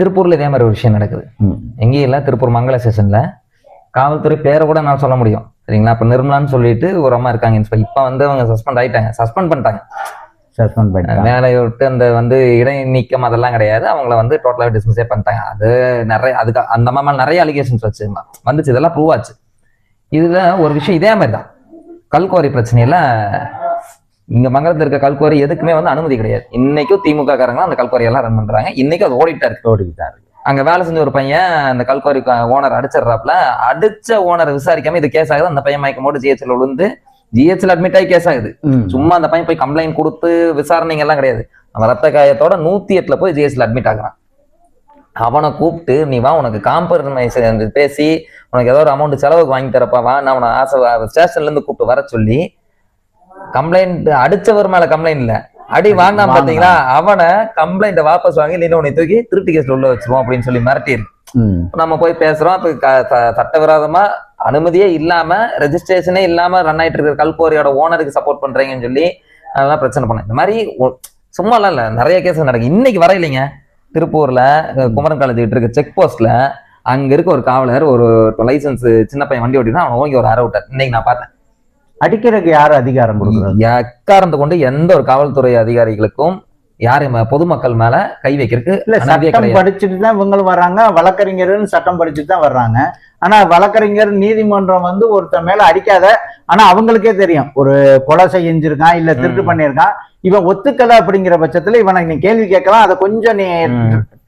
திருப்பூர்ல இதே மாதிரி ஒரு விஷயம் நடக்குது. எங்கேயும் இல்லை திருப்பூர் மங்கள ஸ்டேஷன்ல காவல்துறை பேரை கூட நான் சொல்ல முடியும். சரிங்களா? இப்போ நிர்மலான்னு சொல்லிட்டு ஒரு அம்மா இருக்காங்க. இன்ஸ்பெக்டர் இப்போ வந்து அவங்க சஸ்பெண்ட் ஆயிட்டாங்க. சஸ்பெண்ட் பண்ணிட்டாங்க. சஸ்பெண்ட் பண்ணிட்டாங்க வேலையை விட்டு அந்த வந்து இடைநீக்கம் அதெல்லாம் கிடையாது. அவங்கள வந்து டோட்டலாக டிஸ்மிஸே பண்ணிட்டாங்க. அது நிறைய அதுக்கு அந்த அம்மா மேல நிறைய அலிகேஷன்ஸ் வச்சு வந்துச்சு. இதெல்லாம் ப்ரூவ் ஆச்சு. இதுல ஒரு விஷயம் இதே மாதிரி தான் கல்குவாரி பிரச்சனையில இங்க மங்கலத்துல இருக்க கல்குவாரி எதுக்குமே வந்து அனுமதி கிடையாது. இன்னைக்கும் திமுக காரங்க அந்த கல்குவாரி எல்லாம் ரன் பண்றாங்க. இன்னைக்கும் அது ஓடிட்டா இருக்கு. ஓடிக்கிட்டாரு அங்க வேலை செஞ்ச ஒரு பையன் அந்த கல்குவாரி ஓனர் அடிச்சிடுறாப்ல அடிச்ச ஓனரை விசாரிக்காம இது கேஸ் ஆகுது. அந்த பையன் மயக்கம் போட்டு ஜிஹெச்ல விழுந்து ஜிஹெச்ல அட்மிட் ஆகி கேஸ் ஆகுது. சும்மா அந்த பையன் போய் கம்ப்ளைண்ட் கொடுத்து விசாரணைங்க எல்லாம் கிடையாது. அவன் ரத்த காயத்தோட நூத்தி எட்டுல போய் ஜிஎஸ்ல அட்மிட் ஆகுறான். அவனை கூப்பிட்டு நீ வா உனக்கு காம்பரமைஸ் பேசி உனக்கு ஏதோ ஒரு அமௌண்ட் செலவுக்கு வாங்கி தரப்பா வா நான் அவனை ஆசை ஸ்டேஷன்ல இருந்து கூப்பிட்டு வர சொல்லி கம்ப்ளைண்ட் அடிச்சவர் மேல கம்ப்ளைண்ட் இல்ல. அடி வாங்கினா. பாத்தீங்களா? அவனை கம்ப்ளைண்ட்டை வாபஸ் வாங்கி இல்லைன்னா உன்னை தூக்கி திருட்டு கேஸ்ல உள்ள வச்சிருவோம் அப்படின்னு சொல்லி மிரட்டி இருக்கு. ம். நம்ம போய் பேசுறோம். இப்ப சட்டவிரோதமா அனுமதியே இல்லாம ரெஜிஸ்ட்ரேஷனே இல்லாம ரன் ஆயிட்டு இருக்கிற கல்கோரியோட ஓனருக்கு சப்போர்ட் பண்றீங்கன்னு சொல்லி அதெல்லாம் பிரச்சனை பண்ண. இந்த மாதிரி சும்மாலாம் இல்ல. நிறைய கேஸ் நடக்கு இன்னைக்கு வர இல்லைங்க திருப்பூர்ல குமரன் காலேஜ் கிட்ட இருக்க செக் போஸ்ட்ல அங்க இருக்க ஒரு காவலர் ஒரு லைசன்ஸ் சின்ன பையன் வண்டி ஓட்டினா அவன் ஓங்கி ஒரு அரை விட்டார். இன்னைக்கு நான் பார்த்தேன். அடிக்கிறதுக்கு யாரு அதிகாரம் கொடுக்குறது எக்காரந்து கொண்டு எந்த ஒரு காவல்துறை அதிகாரிகளுக்கும் யாரும் பொதுமக்கள் மேல கை வைக்கிறதுக்கு இல்ல சட்டம். படிச்சுட்டு தான் இவங்களும் வர்றாங்க வழக்கறிஞர்னு சட்டம் படிச்சுட்டு தான் வர்றாங்க ஆனா வழக்கறிஞர் நீதிமன்றம் வந்து ஒருத்தன் மேல அடிக்காத ஆனா அவங்களுக்கே தெரியும். ஒரு கொலை செஞ்சிருக்கான் இல்ல திருட்டு. பண்ணியிருக்கான். இவன் ஒத்துக்கல அப்படிங்கிற பட்சத்துல இவனை நீ கேள்வி கேட்கலாம். அதை கொஞ்சம் நீ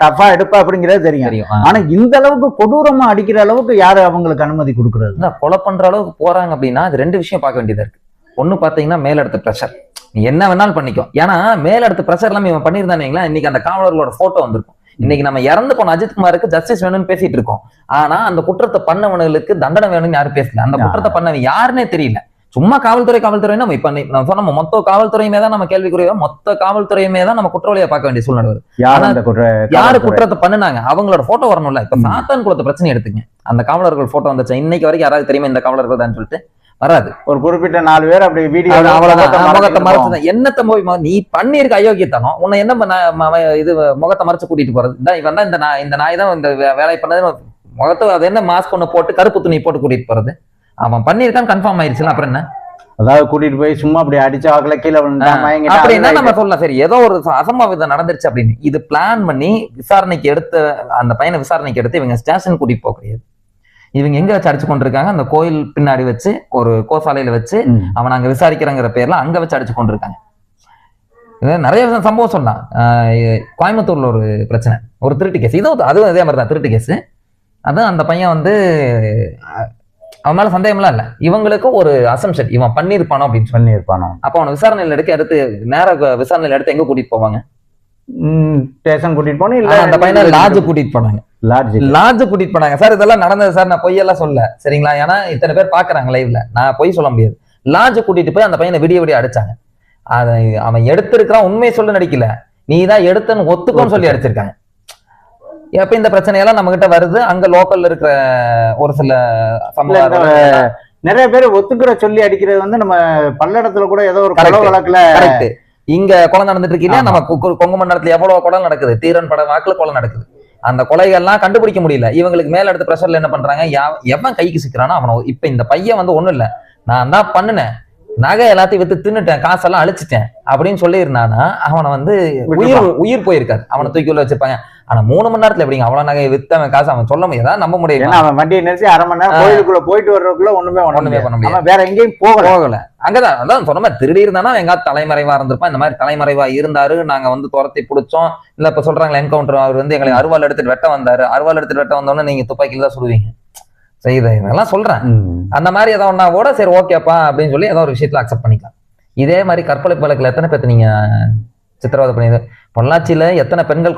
டஃபா எடுப்ப அப்படிங்கிறது தெரியும். ஆனா இந்த அளவுக்கு கொடூரமா அடிக்கிற அளவுக்கு யாரு அவங்களுக்கு அனுமதி கொடுக்கறது? கொலை பண்ற அளவுக்கு போறாங்க அப்படின்னா அது ரெண்டு விஷயம் பார்க்க வேண்டியதா இருக்கு. ஒண்ணு பாத்தீங்கன்னா மேலடுத்த ப்ரெஷர் நீ என்ன வேணாலும் பண்ணிக்கோ. ஏன்னா மேலடுத்த ப்ரெஷர் எல்லாமே இவன் பண்ணியிருந்தானீங்களா இன்னைக்கு அந்த காவலர்களோட போட்டோ வந்திருக்கும். இன்னைக்கு நம்ம இறந்து போன அஜித் குமாருக்கு ஜஸ்டிஸ் வேணும்னு பேசிட்டு இருக்கோம். ஆனா அந்த குற்றத்தை பண்ணவனுங்களுக்கு தண்டனை வேணும்னு யாரும் பேசல. அந்த குற்றத்தை பண்ணவன் யாருன்னே தெரியல. சும்மா காவல்துறை காவல்துறைன்னா இப்ப நீ- நான் சொன்ன மொத்த காவல்துறையுமே தான் நம்ம கேள்விக்குரிய மொத்த காவல்துறையுமே தான் நம்ம குற்றவாளியா பார்க்க வேண்டிய சூழ்நிலை வருது. யார் காவல்துறை? குற்றத்தை பண்ணுனாங்க? அவங்களோட போட்டோ வரணும்ல. இப்ப. சாத்தான் குளத்து பிரச்சனை எடுத்துங்க. அந்த காவலர்கள் போட்டோ வந்துச்சு? இன்னைக்கு வரைக்கும் யாராவது தெரியுமா இந்த காவலர்கள் தான் சொல்லிட்டு? வராது. ஒரு குறிப்பிட்ட நாலு பேர் அப்படி வீடியோ அவ்வளவுதான். முகத்தை மறைச்சுதான் என்னத்த போய் நீ பண்ணிருக்க அயோக்கியத்தனம். உன்னை என்ன பண்ண இது முகத்தை மறைச்சு கூட்டிட்டு போறது? இவன் தான் இந்த நாய் இந்த நாய் தான் இந்த வே- வேலையை பண்ணது முகத்தை அது என்ன மாஸ்க் ஒண்ணு போட்டு கருப்பு துணி போட்டு கூட்டிட்டு போறது? அவன் பண்ணிருக்கான் கன்ஃபார்ம் ஆயிடுச்சுல அப்புறம் என்ன? அதாவது கூட்டிட்டு போய் சும்மா அப்படி அடிச்ச வாக்குல கீழே அப்படின்னா நம்ம சொல்லலாம் சரி ஏதோ ஒரு அசம்பாவிதம் நடந்துருச்சு அப்படின்னு. இது பிளான் பண்ணி விசாரணைக்கு எடுத்த அந்த பையனை விசாரணைக்கு எடுத்து இவங்க ஸ்டேஷன் கூட்டிட்டு போக கிடையாது. இவங்க எங்க வச்சு அடிச்சு கொண்டிருக்காங்க? அந்த கோயில் பின்னாடி வச்சு ஒரு கோசாலையில வச்சு. அவன் அங்க விசாரிக்கிறங்கிற பேர்ல அங்க வச்சு அடிச்சு கொண்டிருக்காங்க. இது நிறைய விஷயம் சம்பவம் சொல்லலாம். கோயம்புத்தூர்ல ஒரு பிரச்சனை. ஒரு திருட்டு கேஸ் இதுவும் அதுவும் இதே மாதிரி தான் திருட்டு கேஸ் அதான் அந்த பையன் வந்து அவன் மேல சந்தேகம்லாம் இல்ல. இவங்களுக்கு ஒரு அசம்ஷன் இவன் பண்ணியிருப்பானோ அப்படின்னு பண்ணியிருப்பானோ? அப்ப அவனை விசாரணையில எடுக்க எடுத்து நேர விசாரணையில எடுத்து எங்க கூட்டிட்டு போவாங்க? ஸ்டேஷன் கூட்டிட்டு போனோம் இல்ல அந்த பையனை லாட்ஜ் கூட்டிட்டு போனாங்க. லாட்ஜ் லாட்ஜ் கூட்டிட்டு போனாங்க. சார் இதெல்லாம் நடந்தது சார் நான் பொய்யெல்லாம் சொல்ல சரிங்களா? ஏன்னா இத்தனை பேர் பாக்குறாங்க லைவ்ல நான் பொய் சொல்ல முடியாது. லாட்ஜ் கூட்டிட்டு போய் அந்த பையனை விடிய விடிய அடிச்சாங்க. அதை அவன் எடுத்திருக்கிறான் உண்மையை சொல்ல நடிக்கல. நீ தான் எடுத்தன்னு ஒத்துக்கோன்னு சொல்லி அடிச்சிருக்காங்க. எப்ப இந்த பிரச்சனையெல்லாம் நம்ம கிட்ட வருது? அங்க லோக்கல்ல இருக்கிற ஒரு சில நிறைய பேர் ஒத்துக்கிற சொல்லி அடிக்கிறது வந்து நம்ம பல்லடத்துல கூட ஏதோ ஒரு Correct. வழக்குல இங்க கொலை நடந்துட்டு இருக்கு இல்லையா ஆமா. நம்ம கொங்கு மண்டலத்துல எவ்வளவு கொலை நடக்குது. தீரன் பட வாக்குல கொலை நடக்குது. அந்த கொலைகள்லாம் கண்டுபிடிக்க முடியல. இவங்களுக்கு மேல எடுத்த பிரஷர்ல என்ன பண்றாங்க? எவன் கைக்கு சிக்கிறானோ அவனை. இப்ப இந்த பையன் வந்து ஒண்ணும் இல்ல. நான் தான் பண்ணினேன். நகை எல்லாத்தையும் வித்து தின்னுட்டேன். காசெல்லாம் அழிச்சிட்டேன். அப்படின்னு சொல்லி இருந்தானா அவனை வந்து உயிர் உயிர் போயிருக்காரு. அவனை தூக்கி உள்ள வச்சிருப்பாங்க. ஆனா மூணு மணி நேரத்துல எப்படிங்க? அவ்வளவு நகை வித்தவன் காசு அவன் சொல்ல முடியாதா? நம்ப முடியுமா? அவன் வண்டியை நிறுத்தி அரை மணி நேரம். கோயிலுக்குள்ள போயிட்டு வர்றதுக்குள்ள ஒண்ணுமே ஒண்ணுமே பண்ண முடியாது. முடியாது அவன் வேற எங்கேயும் போகல. போகல. அங்கதான் அதான் சொன்ன மாதிரி திருடி இருந்தானா எங்க தலைமறைவா இருந்திருப்பான்? இந்த மாதிரி தலைமறைவா இருந்தாரு. நாங்க வந்து துரத்தி பிடிச்சோம். இல்ல இப்ப சொல்றாங்களே என்கவுண்டர் அவர் வந்து எங்களை அருவாள் எடுத்துட்டு வெட்ட வந்தாரு. அருவாள் எடுத்துட்டு வெட்ட வந்தோடனே நீங்க துப்பாக்கியில தான் சுடுவீங்க. சரி இதை இதெல்லாம் சொல்றேன். அந்த மாதிரி ஏதோ ஒன்னா கூட சரி ஓகேப்பா அப்படின்னு சொல்லி ஏதோ ஒரு விஷயத்துல அக்செப்ட் பண்ணிக்கலாம். இதே மாதிரி கற்பழை வழக்குல எத்தனை பேர்த்து நீங்க சித்திரவதை பண்ணி பொள்ளாச்சியில எத்தனை பெண்கள்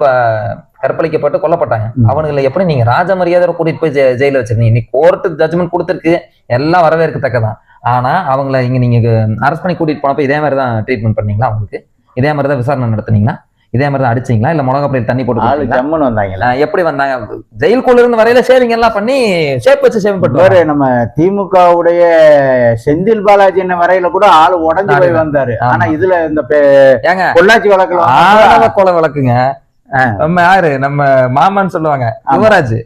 கற்பழிக்கப்பட்டு கொல்லப்பட்டாங்க. அவனுங்களை எப்படி நீங்க ராஜ மரியாதை கூட்டிட்டு போய் ஜெயில வச்சிருந்தீங்க? இன்னைக்கு கோர்ட்டு ஜட்ஜ்மெண்ட் கொடுத்துருக்கு. எல்லாம் வரவேற்கத்தக்கதான். ஆனா அவங்கள இங்க நீங்க அரெஸ்ட் பண்ணி கூட்டிட்டு போனப்ப இதே மாதிரி தான் ட்ரீட்மெண்ட் பண்ணீங்களா அவங்களுக்கு? இதே மாதிரி தான் விசாரணை நடத்துனீங்களா? இதே மாதிரி தான் அடிச்சீங்களா? இல்ல மிளகா பயிர் தண்ணி போட்டு? ஜம்முன்னு வந்தாங்களா எப்படி வந்தாங்க? ஜெயிலுக்குள்ள இருந்து வரையில ஷேவிங் எல்லாம் பண்ணி ஷேப் வச்சு வேறு பண்ணுவாரு நம்ம திமுகவுடைய செந்தில் பாலாஜி என்ன வரையில கூட ஆளு உடஞ்சு போய் வந்தாரு. ஆனா இதுல இந்த ஏங்க பொள்ளாச்சி வழக்குல ஆணவ கொலை வழக்குங்க. நம்ம யாரு? நம்ம மாமான்னு சொல்லுவாங்க. யுவராஜ்.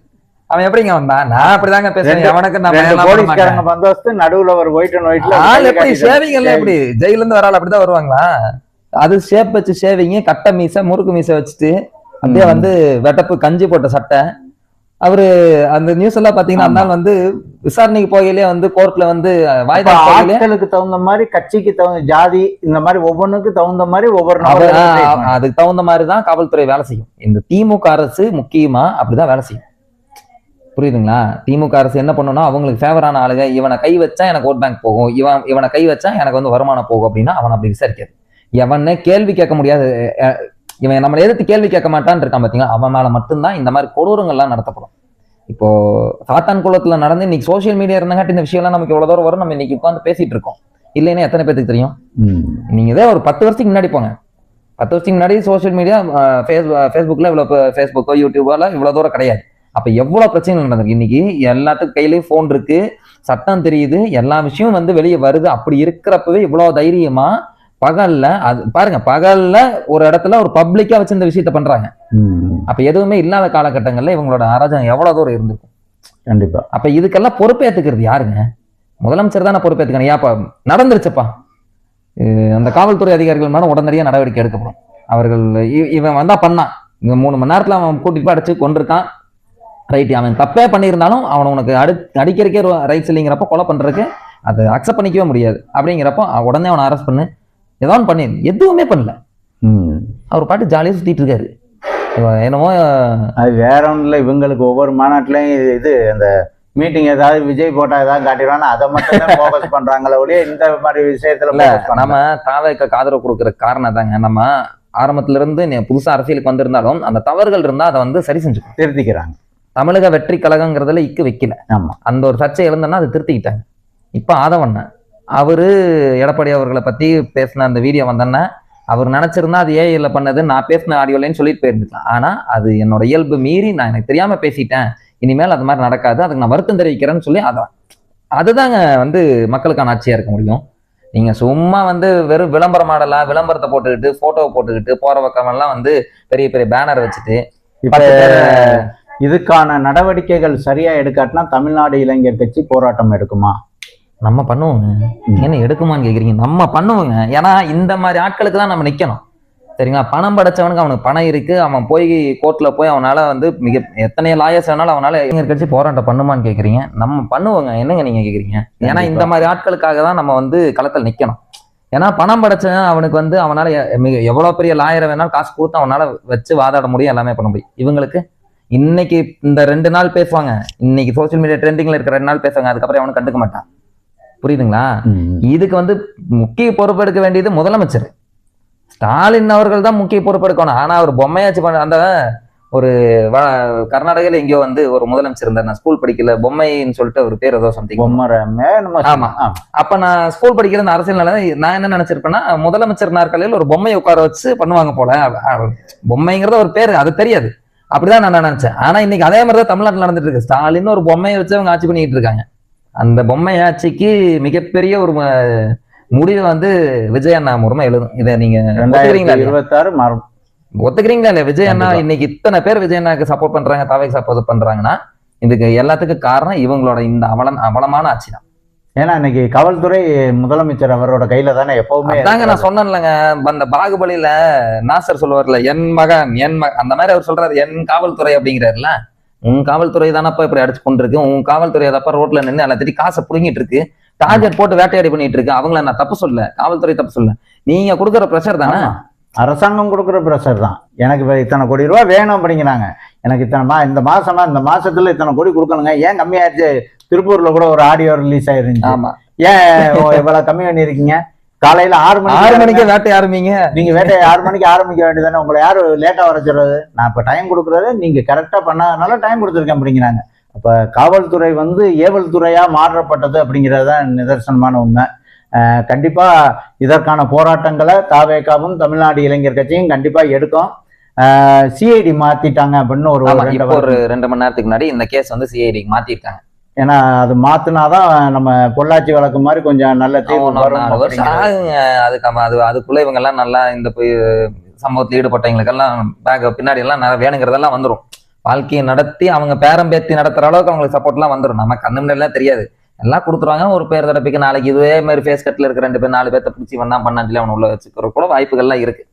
அவன் எப்படிங்க வந்தான்? நான் அப்படிதாங்க பேசுறேன். அவனுக்கு நம்ம. போலீஸ்காரங்க பந்தோஸ்து நடுவுல ஒரு ஒயிட் அண்ட் ஒயிட்ல ஆள் எப்படி? ஷேவிங் எல்லாம் எப்படி? ஜெயில இருந்து வராள் அப்படிதான் வருவாங்களா? அது ஷேப் வச்சு ஷேவிங் கட்டை மீசை முறுக்கு மீசை வச்சுட்டு அப்படியே. வந்து வெட்டப்பு கஞ்சி போட்ட சட்டை. அவரு அந்த நியூஸ் எல்லாம் பாத்தீங்கன்னா அந்த வந்து விசாரணைக்கு போகையிலே வந்து கோர்ட்ல வந்து ஆட்களுக்கு தகுந்த மாதிரி கட்சிக்கு தகுந்த ஜாதி இந்த மாதிரி ஒவ்வொன்றுக்கு தகுந்த மாதிரி ஒவ்வொரு. அதுக்கு தகுந்த மாதிரி தான் காவல்துறை வேலை செய்யும். இந்த திமுக அரசு முக்கியமா அப்படிதான் வேலை செய்யும். புரியுதுங்களா? திமுக அரசு என்ன பண்ணும்னா அவங்களுக்கு ஃபேவரான ஆளுங்க இவனை கை வச்சா எனக்கு ஓட் பேங்க் போகும் இவன் இவனை கை வச்சா எனக்கு வந்து வருமானம் போகும் அப்படின்னா அவன் அப்படி விசாரிக்காது. எவனே கேள்வி கேட்க முடியாது. இவன் நம்மளை எதிர்த்து கேள்வி கேட்க மாட்டான்னு இருக்கான் பாத்தீங்களா? அவன் மேல மட்டும்தான் இந்த மாதிரி கொடூரங்கள்லாம் நடத்தப்படும். இப்போ சாத்தான் குளத்துல நடந்து இன்னைக்கு சோஷியல் மீடியா இருந்தங்காட்டி இந்த விஷயம்லாம் நமக்கு இவ்வளவு தூரம் வரும். நம்ம இன்னைக்கு உட்காந்து பேசிட்டு இருக்கோம். இல்லைன்னா எத்தனை பேத்துக்கு தெரியும்? ம். நீங்க இதே ஒரு பத்து வருஷத்துக்கு முன்னாடி போங்க. பத்து வருஷத்துக்கு முன்னாடி சோஷியல் மீடியா ஃபேஸ்புக்ல இவ்வளவு ஃபேஸ்புக்கோ யூடியூபோல இவ்வளவு தூரம் கிடையாது. அப்ப எவ்வளவு பிரச்சனைகள் நடந்திருக்கு? இன்னைக்கு எல்லாத்துக்கும் கையிலயும் ஃபோன் இருக்கு. சட்டம் தெரியுது. எல்லா விஷயமும் வந்து வெளியே வருது. அப்படி இருக்கிறப்பவே இவ்வளவு தைரியமா பகல்ல அது பாருங்க பகல்ல ஒரு இடத்துல ஒரு பப்ளிக்கா வச்சு இந்த விஷயத்த பண்றாங்க. அப்ப எதுவுமே இல்லாத காலகட்டங்கள்ல இவங்களோட அராஜகம் எவ்வளவு தூரம் இருந்திருக்கும். கண்டிப்பா. அப்ப இதுக்கெல்லாம் பொறுப்பேத்துக்கிறது யாருங்க? முதலமைச்சர் தானே பொறுப்பேத்துக்கணும். ஏப்பா நடந்துருச்சுப்பா. அந்த காவல்துறை அதிகாரிகள் மேல உடனடியாக நடவடிக்கை எடுக்கப்படும். அவர்கள் இவன் வந்தா பண்ணான். இங்க மூணு மணி நேரத்துல அவன் கூட்டிட்டு அடிச்சு கொண்டிருக்கான். ரைட் அவன் தப்பே பண்ணியிருந்தாலும் அவன் உனக்கு அடி அடிக்கிறக்கே ரைட்ஸ் இல்லைங்கிறப்ப கொலை பண்றதுக்கு அதை அக்செப்ட் பண்ணிக்கவே முடியாது. அப்படிங்கிறப்போ உடனே அவனை அரெஸ்ட் பண்ணு. ஏதோ ஒன்று பண்ணி எதுவுமே பண்ணல. அவர் பாட்டு ஜாலியாக சுத்திட்டு இருக்காரு. என்னமோ அது வேற ஒன்றும் இல்லை. இவங்களுக்கு ஒவ்வொரு மாநாட்டிலையும் இது- அந்த மீட்டிங் ஏதாவது விஜய் போட்டா ஏதாவது காட்டிடுவாங்க அதை மட்டும் தான் ஃபோக்கஸ் பண்றாங்களே ஒழிய இந்த மாதிரி விஷயத்துல. நம்ம தாவேக்கு ஆதரவு கொடுக்குற காரணம் தாங்க நம்ம ஆரம்பத்துல இருந்து புதுசா அரசியலுக்கு வந்திருந்தாலும் அந்த தவறுகள் இருந்தா அதை வந்து சரி செஞ்சுக்கணும் திருத்திக்கிறாங்க. தமிழக வெற்றி கழகங்கிறதுல இக்கு வைக்கல. ஆமா. அந்த ஒரு சர்ச்சை எழுந்தோன்னா அதை திருத்திக்கிட்டாங்க. இப்ப ஆதவண்ணன். அவரு எடப்பாடி அவர்களை பத்தி பேசின அந்த வீடியோ வந்தோன்னா அவர் நினைச்சிருந்தா அது ஏஐல பண்ணது நான் பேசின ஆடியோலன்னு சொல்லிட்டு போயிருந்துக்கலாம். ஆனா அது என்னோட இயல்பு மீறி நான் எனக்கு தெரியாம பேசிட்டேன். இனிமேல் அது மாதிரி நடக்காது. அதுக்கு நான் வருத்தம் தெரிவிக்கிறேன்னு சொல்லி அதான் அதுதாங்க வந்து மக்களுக்கான ஆட்சியா இருக்க முடியும். நீங்க சும்மா வந்து வெறும் விளம்பர மாடலா விளம்பரத்தை போட்டுக்கிட்டு போட்டோவை போட்டுக்கிட்டு போற பக்கமெல்லாம் வந்து பெரிய பெரிய பேனர் வச்சுட்டு இப்ப இதுக்கான நடவடிக்கைகள் சரியா எடுக்காட்டினா தமிழ்நாடு இளைஞர் கட்சி போராட்டம் எடுக்குமா? நம்ம பண்ணுவோங்க. என்ன எடுக்குமான்னு கேக்குறீங்க. நம்ம பண்ணுவோங்க. ஏன்னா இந்த மாதிரி ஆட்களுக்கு தான் நம்ம நிக்கணும். சரிங்களா? பணம் படைச்சவனுக்கு அவனுக்கு பணம் இருக்கு. அவன் போய் கோர்ட்ல போய் அவனால வந்து மிக எத்தனை லாயர்ஸ் வேணாலும் அவனால இளைஞர் கட்சி போராட்டம் பண்ணுமான்னு கேக்குறீங்க. நம்ம பண்ணுவோங்க. என்னங்க நீங்க கேக்குறீங்க? ஏன்னா இந்த மாதிரி ஆட்களுக்காக தான் நம்ம வந்து களத்தில் நிக்கணும். ஏன்னா பணம் படைச்சவன் அவனுக்கு வந்து அவனால மிக எவ்வளவு பெரிய லாயரை வேணாலும் காசு கொடுத்து அவனால வச்சு வாதாட முடியும். எல்லாமே பண்ண முடியும். இவங்களுக்கு இன்னைக்கு இந்த ரெண்டு நாள் பேசுவாங்க. இன்னைக்கு சோஷியல் மீடியா ட்ரெண்டிங்ல இருக்கிற ரெண்டு நாள் பேசுவாங்க. அதுக்கப்புறம் அவனும் கண்டுக்க மாட்டான். புரியுதுங்களா? இதுக்கு வந்து முக்கிய பொறுப்பெடுக்க வேண்டியது முதலமைச்சர். ஸ்டாலின் அவர்கள் தான் முக்கிய பொறுப்பெடுக்கணும் ஆனா அவர் பொம்மையாச்சு பண்ண அந்த ஒரு கர்நாடகால எங்கேயோ வந்து ஒரு முதலமைச்சர் இருந்தார். நான் ஸ்கூல் படிக்கல பொம்மைன்னு சொல்லிட்டு ஒரு பேர் ஏதோ சம்திங் ஆமா. அப்ப நான் ஸ்கூல் படிக்கிற இந்த அரசியல் நான் என்ன நினைச்சிருப்பேன்னா முதலமைச்சர் நாற்காலியில் ஒரு பொம்மையை உட்கார வச்சு பண்ணுவாங்க போல. பொம்மைங்கிறது ஒரு பேரு அது தெரியாது. அப்படிதான் நான் நினைச்சேன். ஆனா இன்னைக்கு அதே மாதிரி தான் தமிழ்நாட்டில் நடந்துட்டு இருக்கு. ஸ்டாலின் ஒரு பொம்மையை வச்சு அவங்க ஆட்சி பண்ணிட்டு இருக்காங்க. அந்த பொம்மை ஆட்சிக்கு மிகப்பெரிய ஒரு முடிவு வந்து விஜய் அண்ணா மூலமா எழுதும் இதை நீங்க ரெண்டாயிரத்தி? இருபத்தாறு மரம் ஒத்துக்கிறீங்களா இல்ல விஜய் அண்ணா. இன்னைக்கு இத்தனை பேர் விஜய் அண்ணாக்கு சப்போர்ட் பண்றாங்க தாவைக்கு சப்போர்ட் பண்றாங்கன்னா இதுக்கு எல்லாத்துக்கும் காரணம் இவங்களோட இந்த அவலம் அவலமான ஆட்சி தான். ஏன்னா இன்னைக்கு காவல்துறை முதலமைச்சர் அவரோட கையில தானே எப்பவுமே அதாங்க நான் சொன்னேன்லங்க அந்த பாகுபலியில நாசர் சொல்லுவார்ல என் மகன் என் மகன் அந்த மாதிரி அவர் சொல்றாரு என் காவல்துறை அப்படிங்கிறாருல உன் காவல்துறை தானப்பா இப்படி அடிச்சு கொண்டிருக்கு? உன் காவல்துறை அதப்பா ரோட்ல நின்று எல்லாத்தையும் காசை புடுங்கிட்டு இருக்கு. டார்கெட் போட்டு வேட்டையாடி பண்ணிட்டு இருக்கு. அவங்கள நான் தப்பு சொல்ல காவல்துறை தப்பு சொல்ல நீங்க கொடுக்குற ப்ரெஷர் தானே. அரசாங்கம் கொடுக்குற ப்ரெஷர் தான். எனக்கு இப்ப இத்தனை கோடி ரூபா வேணும் அப்படிங்கிறாங்க. எனக்கு இத்தனை மா இந்த மாசமா இந்த மாசத்துல இத்தனை கோடி கொடுக்கணுங்க. ஏன் கம்மியாயிருச்சு திருப்பூர்ல கூட ஒரு ஆடியோ ரிலீஸ் ஆயிருந்துச்சு. ஆமா. ஏன் இவ்வளவு கம்மி பண்ணிருக்கீங்க காலையில ஆறு மணிக்கு ஆறு மணிக்கே வேட்டை ஆரம்பிங்க. நீங்க வேட்டையை ஆறு மணிக்கு ஆரம்பிக்க வேண்டியதானே உங்களை யாரு லேட்டா வர சொல்றது? நான் இப்ப டைம் கொடுக்குறது நீங்க கரெக்டா பண்ணாதனால டைம் கொடுத்துருக்கேன் அப்படிங்கிறாங்க. அப்ப காவல்துறை வந்து ஏவல் துறையா மாற்றப்பட்டது அப்படிங்கிறது தான் நிதர்சனமான உண்மை. கண்டிப்பா இதற்கான போராட்டங்களை தாவேகாவும் தமிழ்நாடு இளைஞர் கட்சியும் கண்டிப்பா எடுக்கும். சிஐடி மாத்திட்டாங்க அப்படின்னு ஒரு ஆமா ரெண்டு இப்போ ஒரு ரெண்டு மணி நேரத்துக்கு முன்னாடி இந்த கேஸ் வந்து சிஐடிக்கு மாத்திருக்காங்க. ஏன்னா அது மாத்தினாதான் நம்ம பொள்ளாச்சி வழக்கு மாதிரி கொஞ்சம் நல்ல தீர்வு வருஷம். ஆகுங்க அதுக்கு அது அதுக்குள்ள இவங்க எல்லாம் நல்லா இந்த போய் சம்பவத்தில் ஈடுபட்டவங்களுக்கெல்லாம் பேக் பின்னாடி எல்லாம் வேணுங்கிறதெல்லாம் வந்துடும் வாழ்க்கையை நடத்தி அவங்க பேரம் பேத்தி நடத்துற அளவுக்கு அவங்களுக்கு சப்போர்ட்லாம் வந்துடும் நம்ம கண்ணு முன்னாடிலாம் தெரியாது. எல்லாம் கொடுத்துருவாங்க. ஒரு பேர் தடப்பிக்கு நாளைக்கு இதே மாதிரி ஃபேஸ் கட்டில் இருக்க ரெண்டு பேர் நாலு பேர்த்த பிடிச்சி வந்தா பண்ணான்னு சொல்லி அவனை உள்ள வச்சுக்கிற கூட வாய்ப்புகள்லாம் இருக்கு.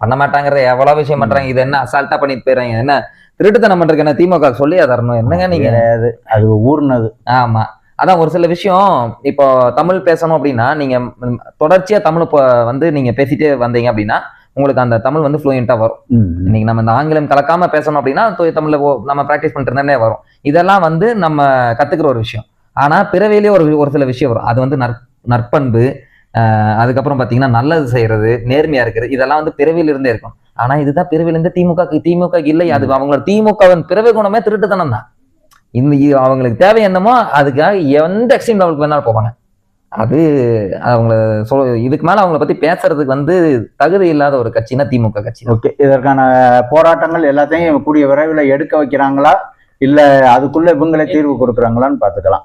பண்ண மாட்டாங்கிறத எவ்வளவு விஷயம் பண்றாங்க. இது என்ன அசால்ட்டா பண்ணிட்டு போயிடுறாங்க. என்ன திருட்டுத்தனம் பண்றதுக்கு என்ன திமுக சொல்லி தரணும்? என்னங்க நீங்க? அது ஊர்னது. ஆமா. அதான் ஒரு சில விஷயம் இப்போ தமிழ் பேசணும் அப்படின்னா நீங்க தொடர்ச்சியா தமிழ் இப்போ வந்து நீங்க பேசிட்டே வந்தீங்க அப்படின்னா உங்களுக்கு அந்த தமிழ் வந்து ஃப்ளூயண்டா வரும். இன்னைக்கு நம்ம இந்த ஆங்கிலம் கலக்காம பேசணும் அப்படின்னா தூய தமிழ்ல நம்ம ப்ராக்டிஸ் பண்ணிட்டு இருந்தாலே வரும். இதெல்லாம் வந்து நம்ம கத்துக்கிற ஒரு விஷயம். ஆனா பிறவிலேயே ஒரு ஒரு சில விஷயம் வரும். அது வந்து நற் நற்பண்பு அதுக்கப்புறம் பாத்தீங்கன்னா நல்லது செய்யறது நேர்மையா இருக்கிறது இதெல்லாம் வந்து பிறவியில இருந்தே இருக்கும். ஆனா இதுதான் பிறவில இருந்து திமுக திமுக இல்லை. அது அவங்களோட திமுகவின் பிறவி குணமே திருட்டுத்தனம் தான். இந்த அவங்களுக்கு தேவை என்னமோ அதுக்காக எந்த எக்ஸ்ட்ரீம் லெவலுக்கு வேணாலும் போவாங்க. அது அவங்கள சொல் இதுக்கு மேல அவங்கள பத்தி பேசுறதுக்கு வந்து தகுதி இல்லாத ஒரு கட்சினா திமுக கட்சி. ஓகே. இதற்கான போராட்டங்கள் எல்லாத்தையும் கூடிய விரைவில் எடுக்க வைக்கிறாங்களா? இல்ல அதுக்குள்ள இவங்களே தீர்வு கொடுக்குறாங்களான்னு பாத்துக்கலாம்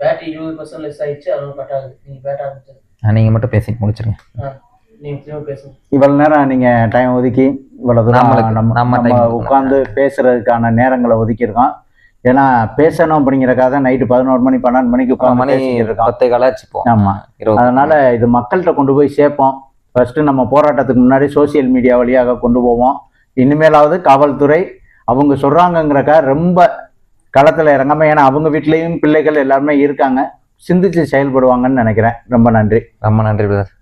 பேட் இருபது பர்சன்ட் லெஸ் ஆயிடுச்சு அதனால கட் ஆகுது நீங்க மட்டும் பேசிட்டு முடிச்சிருங்க. இவ்வளவு நேரம் நீங்க டைம் ஒதுக்கி இவ்வளவு தூரம் நம்ம நம்ம உட்கார்ந்து பேசுறதுக்கான நேரங்களை ஒதுக்கியிருக்கோம். ஏன்னா பேசணும் அப்படிங்கறக்காக தான் நைட்டு பதினோரு மணி பன்னெண்டு மணிக்கு உட்கார்ந்து மணி பத்தே காலாச்சுப்போம் ஆமா. அதனால இது மக்கள்கிட்ட கொண்டு போய் சேர்ப்போம். ஃபர்ஸ்ட் நம்ம போராட்டத்துக்கு முன்னாடி சோசியல் மீடியா வழியாக கொண்டு போவோம். இனிமேலாவது காவல்துறை அவங்க சொல்றாங்கங்கிறக்கா ரொம்ப களத்துல இறங்காம ஏன்னா அவங்க வீட்லயும் பிள்ளைகள் எல்லாருமே இருக்காங்க. சிந்திச்சு செயல்படுவாங்கன்னு நினைக்கிறேன். ரொம்ப நன்றி. ரொம்ப நன்றி பிரதர்